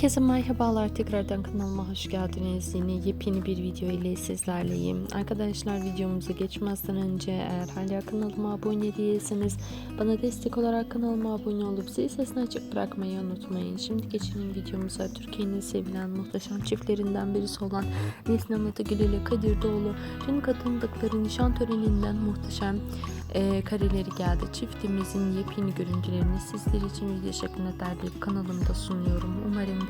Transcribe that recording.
Herkese merhabalar tekrardan kanalıma hoş geldiniz. Yine yepyeni bir video ile sizlerleyim. Arkadaşlar videomuza geçmezden önce eğer hala kanalıma abone değilseniz bana destek olarak kanalıma abone olup zil sesini açık bırakmayı unutmayın. Şimdi geçelim videomuza. Türkiye'nin sevilen muhteşem çiftlerinden birisi olan Neslihan Atagül ile Kadir Doğulu dün katıldıkları nişan töreninden muhteşem e, kareleri geldi. Çiftimizin yepyeni görüntülerini sizler için video şeklinde derleyip kanalımda sunuyorum. Umarım